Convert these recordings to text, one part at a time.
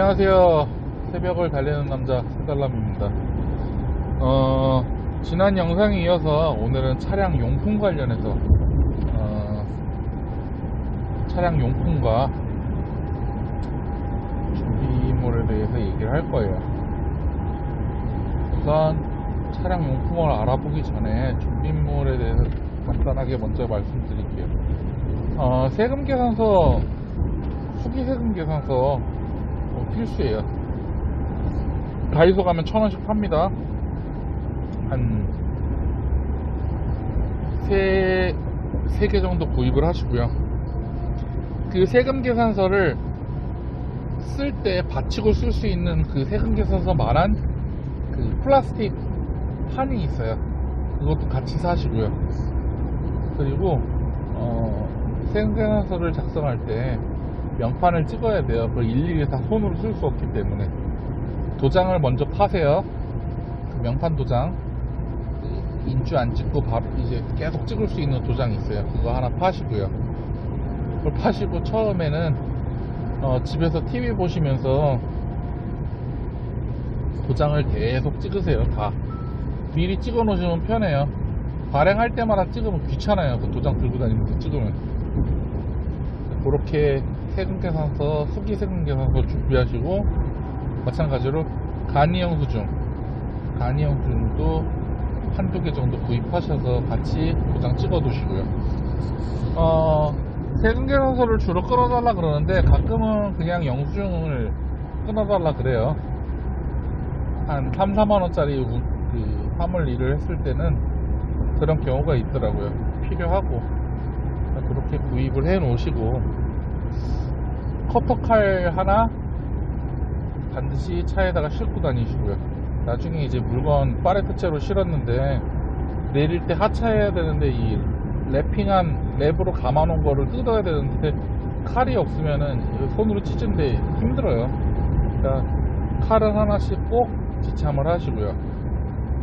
안녕하세요. 새벽을 달리는 남자 세달람입니다. 어, 지난 영상에 이어서 오늘은 차량 용품 관련해서 어, 차량 용품과 준비물에 대해서 얘기를 할 거예요. 우선 차량 용품을 알아보기 전에 준비물에 대해서 간단하게 먼저 말씀드릴게요. 어, 세금 계산서, 수기 세금 계산서 어, 필수예요. 다이소 가면 천 원씩 팝니다. 한, 세, 세 개 정도 구입을 하시고요. 그 세금 계산서를 쓸 때 받치고 쓸 수 있는 그 세금 계산서만한 그 플라스틱 판이 있어요. 그것도 같이 사시고요. 그리고, 어, 세금 계산서를 작성할 때 명판을 찍어야 돼요. 그걸 일일이 다 손으로 쓸 수 없기 때문에. 도장을 먼저 파세요. 그 명판 도장. 그 인주 안 찍고 밥 이제 계속 찍을 수 있는 도장이 있어요. 그거 하나 파시고요. 그걸 파시고 처음에는 어, 집에서 TV 보시면서 도장을 계속 찍으세요. 다. 미리 찍어 놓으시면 편해요. 발행할 때마다 찍으면 귀찮아요. 그 도장 들고 다니면서 찍으면. 그렇게 세금 계산서, 수기 세금 계산서 준비하시고, 마찬가지로 간이형 수중, 간이형 수중도 한두 개 정도 구입하셔서 같이 도장 찍어 두시고요. 어, 세금 계산서를 주로 끊어달라 그러는데 가끔은 그냥 영수증을 끊어달라 그래요. 한 3, 4만원짜리 그 화물 일을 했을 때는 그런 경우가 있더라고요. 필요하고. 그렇게 구입을 해 놓으시고, 커터칼 하나 반드시 차에다가 싣고 다니시고요. 나중에 이제 물건 파레트째로 실었는데, 내릴 때 하차해야 되는데, 이 랩핑한 랩으로 감아놓은 거를 뜯어야 되는데, 칼이 없으면은 손으로 찢은데 힘들어요. 그러니까 칼은 하나씩 꼭 지참을 하시고요.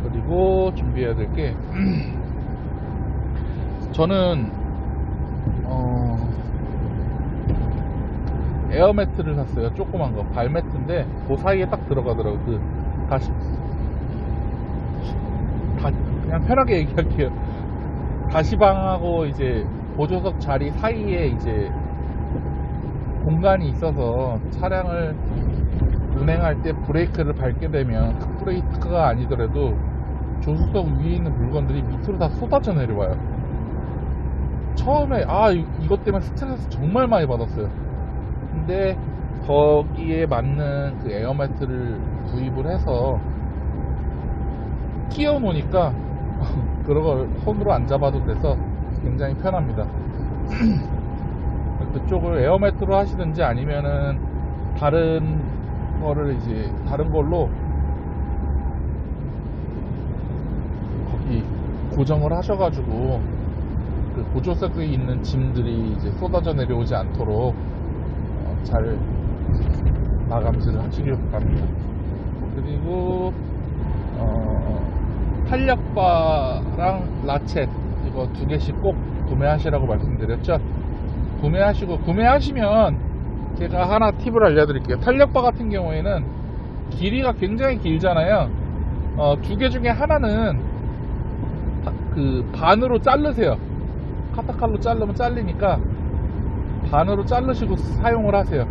그리고 준비해야 될 게, 저는, 어, 에어매트를 샀어요. 조그만 거. 발매트인데, 그 사이에 딱 들어가더라고요. 그, 다시, 다, 그냥 편하게 얘기할게요. 가시방하고 이제 보조석 자리 사이에 이제 공간이 있어서 차량을 운행할 때 브레이크를 밟게 되면 그 브레이크가 아니더라도 조수석 위에 있는 물건들이 밑으로 다 쏟아져 내려와요. 처음에 아 이- 이것 때문에 스트레스 정말 많이 받았어요. 근데 거기에 맞는 그 에어매트를 구입을 해서 끼워 놓으니까 그런 걸 손으로 안 잡아도 돼서 굉장히 편합니다. 그쪽을 에어매트로 하시든지 아니면은 다른 거를 이제 다른 걸로 거기 고정을 하셔가지고 그 보조석에 있는 짐들이 이제 쏟아져 내려오지 않도록 어, 잘 마감질을 하시길 바랍니다. 그리고 어, 탄력바랑 라쳇 이거 두 개씩 꼭 구매하시라고 말씀드렸죠. 구매하시고 구매하시면 제가 하나 팁을 알려드릴게요. 탄력바 같은 경우에는 길이가 굉장히 길잖아요. 어, 두 개 중에 하나는 바- 그 반으로 자르세요. 카타칼로 자르면 잘리니까 반으로 자르시고 사용을 하세요.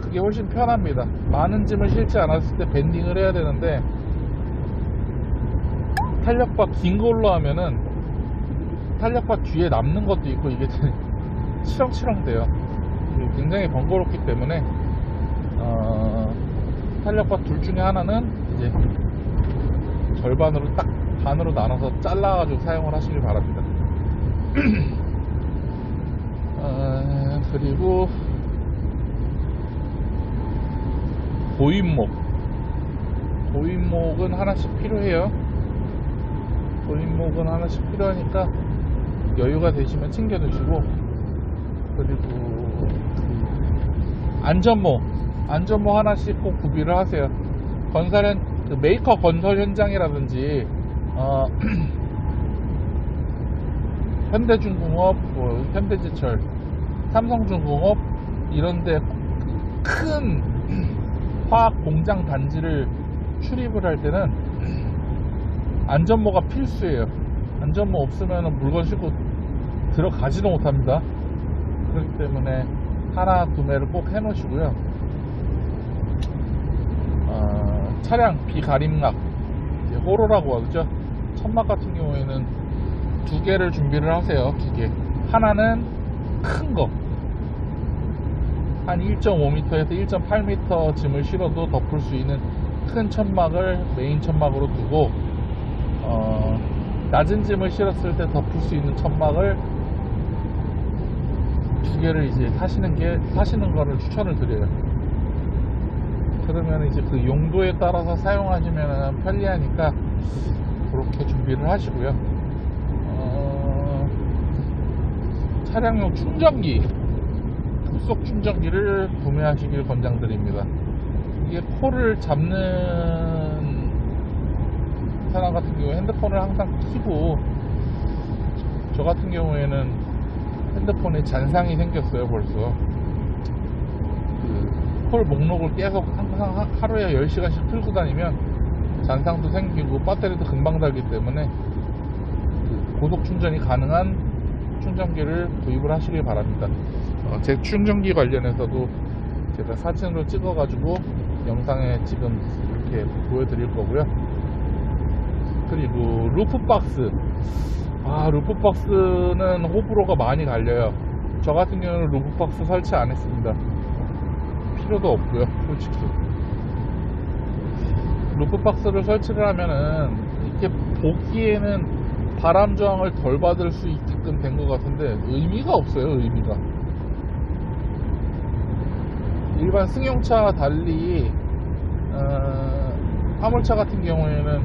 그게 훨씬 편합니다. 많은 짐을 실지 않았을 때 밴딩을 해야 되는데 탄력바 긴 걸로 하면은 탄력바 뒤에 남는 것도 있고 이게 치렁치렁 돼요. 굉장히 번거롭기 때문에 어, 탄력바 둘 중에 하나는 이제 절반으로 딱 반으로 나눠서 잘라가지고 사용을 하시길 바랍니다. 어, 그리고 고인목 고인목은 하나씩 필요해요. 고인목은 하나씩 필요하니까 여유가 되시면 챙겨 두시고 그리고 그 안전모 안전모 하나씩 꼭 구비를 하세요. 건설현 그 메이커 건설 현장이라든지 어, 현대중공업, 뭐 현대제철, 삼성중공업 이런데 큰 화학 공장 단지를 출입을 할 때는 안전모가 필수예요. 안전모 없으면 물건 싣고 들어가지도 못합니다. 그렇기 때문에 하나 구매를 꼭 해놓으시고요. 어, 차량 비가림막 이제 호로라고 하죠. 천막 같은 경우에는 두 개를 준비를 하세요. 두 개. 하나는 큰 거. 한 1.5m에서 1.8m 짐을 실어도 덮을 수 있는 큰 천막을 메인 천막으로 두고 어, 낮은 짐을 실었을 때 덮을 수 있는 천막을 두 개를 이제 사시는 게 사시는 거를 추천을 드려요. 그러면 이제 그 용도에 따라서 사용하시면 편리하니까 그렇게 준비를 하시고요. 어, 차량용 충전기, 급속 충전기를 구매하시길 권장드립니다. 이게 코를 잡는 사람 같은 경우에 핸드폰을 항상 켜고 저 같은 경우에는 핸드폰에 잔상이 생겼어요 벌써 그콜 목록을 계속 항상 하- 하루에 10시간씩 틀고 다니면 잔상도 생기고 배터리도 금방 닳기 때문에 그 고속 충전이 가능한 충전기를 구입을 하시길 바랍니다. 어, 제 충전기 관련해서도 제가 사진으로 찍어 가지고 영상에 지금 이렇게 보여드릴 거고요. 그리고 루프박스. 아 루프박스는 호불호가 많이 갈려요. 저 같은 경우는 루프박스 설치 안 했습니다. 필요도 없고요 솔직히. 루프박스를 설치를 하면은 이렇게 보기에는 바람 저항을 덜 받을 수 있게끔 된 것 같은데 의미가 없어요 의미가 일반 승용차와 달리 어, 화물차 같은 경우에는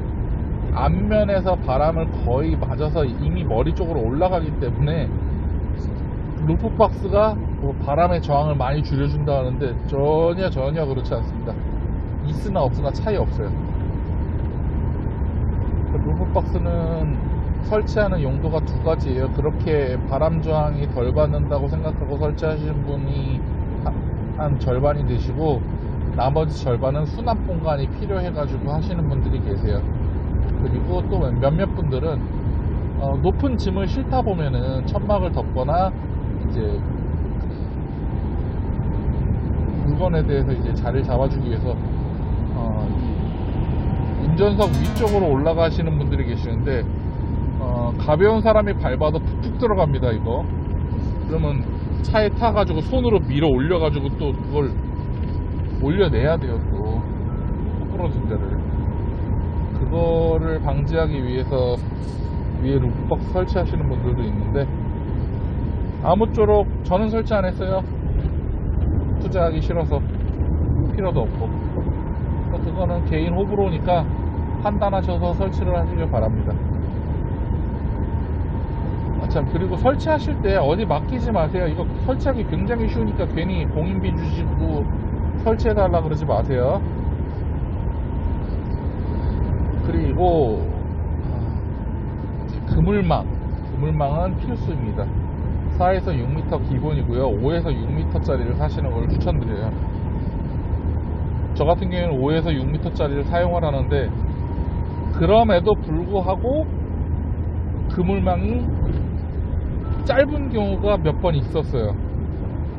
앞면에서 바람을 거의 맞아서 이미 머리 쪽으로 올라가기 때문에 루프박스가 뭐 바람의 저항을 많이 줄여준다 하는데 전혀 전혀 그렇지 않습니다. 있으나 없으나 차이 없어요. 루프박스는 설치하는 용도가 두 가지예요. 그렇게 바람 저항이 덜 받는다고 생각하고 설치하시는 분이 한- 한 절반이 되시고 나머지 절반은 수납 공간이 필요해가지고 하시는 분들이 계세요. 그리고 또 몇몇 분들은 어, 높은 짐을 싣다 보면은 천막을 덮거나 이제 물건에 대해서 이제 자리를 잡아주기 위해서 어, 이 운전석 위쪽으로 올라가시는 분들이 계시는데 어, 가벼운 사람이 밟아도 푹푹 들어갑니다 이거. 그러면 차에 타가지고 손으로 밀어 올려가지고 또 그걸 올려내야 돼요 또. 부러진 데를. 그거를 방지하기 위해서 위에 루프박스 설치하시는 분들도 있는데 아무쪼록 저는 설치 안 했어요. 투자하기 싫어서 필요도 없고. 또 그거는 개인 호불호니까 판단하셔서 설치를 하시길 바랍니다. 아, 참 그리고 설치하실 때 어디 맡기지 마세요. 이거 설치하기 굉장히 쉬우니까 괜히 공인비 주시고 설치해 달라 그러지 마세요. 그리고 아, 그물망. 그물망은 필수입니다. 4에서 6m 기본이고요. 5에서 6m짜리를 사시는 걸 추천드려요. 저 같은 경우에는 5에서 6m짜리를 사용을 하는데 그럼에도 불구하고 그물망이 짧은 경우가 몇 번 있었어요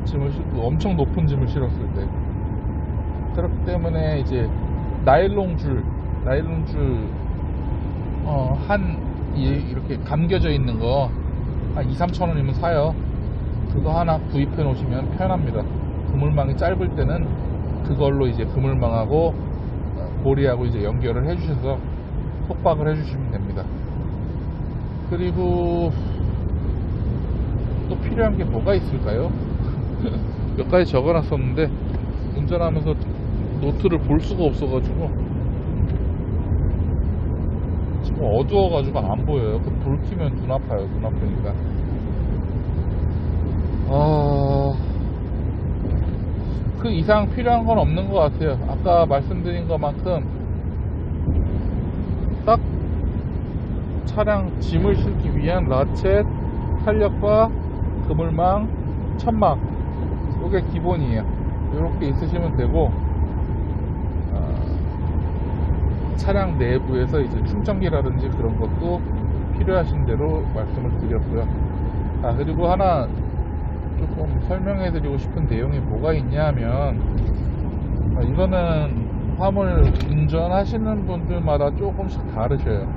짐을 엄청 높은 짐을 실었을 때 그렇기 때문에 이제 나일론 줄 나일론 줄, 어, 한, 이- 이렇게 감겨져 있는 거, 한 2, 3천 원이면 사요. 그거 하나 구입해 놓으시면 편합니다. 그물망이 짧을 때는 그걸로 이제 그물망하고, 어, 고리하고 이제 연결을 해 주셔서 속박을 해 주시면 됩니다. 그리고, 또 필요한 게 뭐가 있을까요? 몇 가지 적어 놨었는데, 운전하면서 노트를 볼 수가 없어가지고, 지금 어두워가지고 안 보여요. 그 불 켜면 눈 아파요. 눈 아프니까. 아, 그 이상 필요한 건 없는 것 같아요. 아까 말씀드린 것만큼 딱 차량 짐을 싣기 위한 라쳇, 탄력바, 그물망, 천막. 이게 기본이에요. 이렇게 있으시면 되고 어, 차량 내부에서 이제 충전기라든지 그런 것도 필요하신 대로 말씀을 드렸고요. 아 그리고 하나 조금 설명해 드리고 싶은 내용이 뭐가 있냐 하면 아, 이거는 화물 운전하시는 분들마다 조금씩 다르셔요.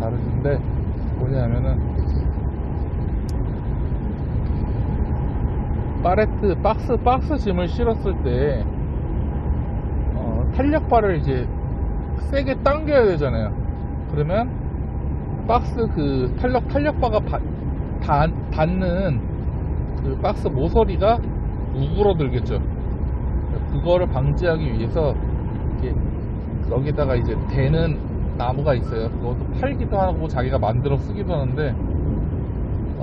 다르신데 뭐냐면은 파레트 박스 박스 짐을 실었을 때 어, 탄력바를 이제 세게 당겨야 되잖아요. 그러면 박스 그 탄력 탄력바가 바- 닿- 닿는 그 박스 모서리가 우그러들겠죠. 그거를 방지하기 위해서 이렇게 여기다가 이제 대는 나무가 있어요. 그것도 팔기도 하고 자기가 만들어 쓰기도 하는데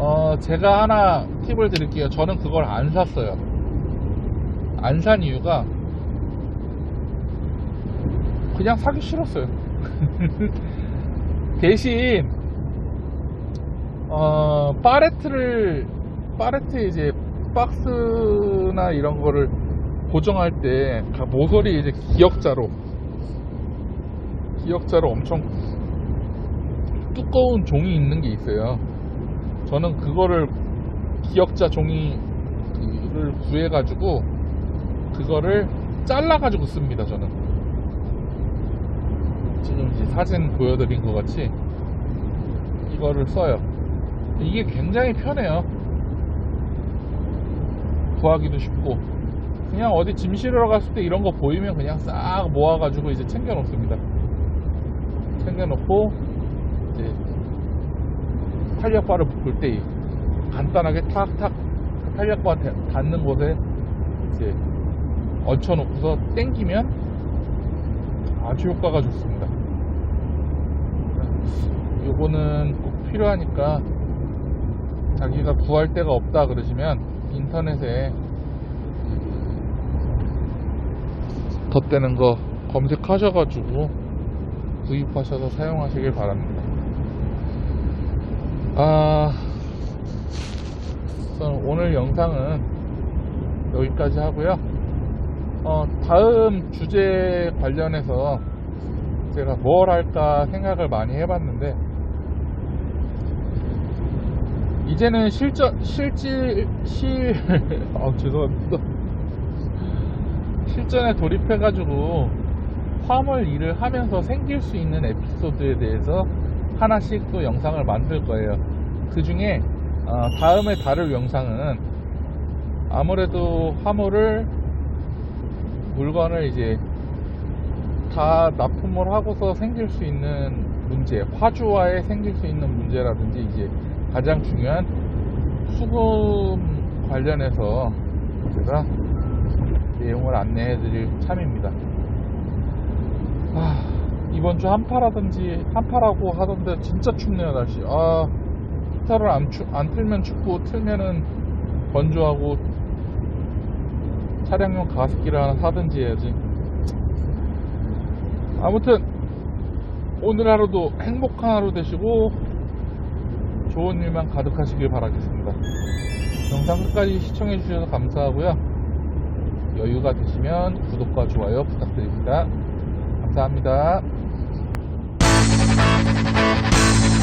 어, 제가 하나 팁을 드릴게요. 저는 그걸 안 샀어요. 안 산 이유가 그냥 사기 싫었어요. 대신 어, 파레트를 파레트 이제 박스나 이런 거를 고정할 때 모서리 이제 기역자로 기역자로 엄청 두꺼운 종이 있는 게 있어요. 저는 그거를 기역자 종이를 구해가지고 그거를 잘라가지고 씁니다. 저는 지금 이제 사진 보여드린 것 같이 이거를 써요. 이게 굉장히 편해요. 구하기도 쉽고 그냥 어디 짐 실으러 갔을 때 이런 거 보이면 그냥 싹 모아가지고 이제 챙겨 놓습니다. 챙겨 놓고 이제 탄력바를 묶을 때 간단하게 탁탁 그 탄력바 대- 닿는 곳에 이제 얹혀 놓고서 당기면 아주 효과가 좋습니다. 요거는 꼭 필요하니까 자기가 구할 데가 없다 그러시면 인터넷에 덧대는 거 검색하셔가지고 구입하셔서 사용하시길 바랍니다. 아, 우선 오늘 영상은 여기까지 하고요. 어, 다음 주제 관련해서 제가 뭘 할까 생각을 많이 해봤는데, 이제는 실전, 실질, 실, 아, 죄송합니다. 실전에 돌입해가지고 화물 일을 하면서 생길 수 있는 에피소드에 대해서 하나씩 또 영상을 만들 거예요. 그 중에 어, 다음에 다룰 영상은 아무래도 화물을 물건을 이제 다 납품을 하고서 생길 수 있는 문제, 화주와에 생길 수 있는 문제라든지 이제 가장 중요한 수금 관련해서 제가 내용을 안내해 드릴 참입니다. 아, 이번 주 한파라든지 한파라고 하던데 진짜 춥네요 날씨. 아 히터를 안, 추, 안 틀면 춥고 틀면은 건조하고 차량용 가습기를 하나 사든지 해야지. 아무튼 오늘 하루도 행복한 하루 되시고 좋은 일만 가득하시길 바라겠습니다. 영상 끝까지 시청해 주셔서 감사하고요. 여유가 되시면 구독과 좋아요 부탁드립니다. 감사합니다.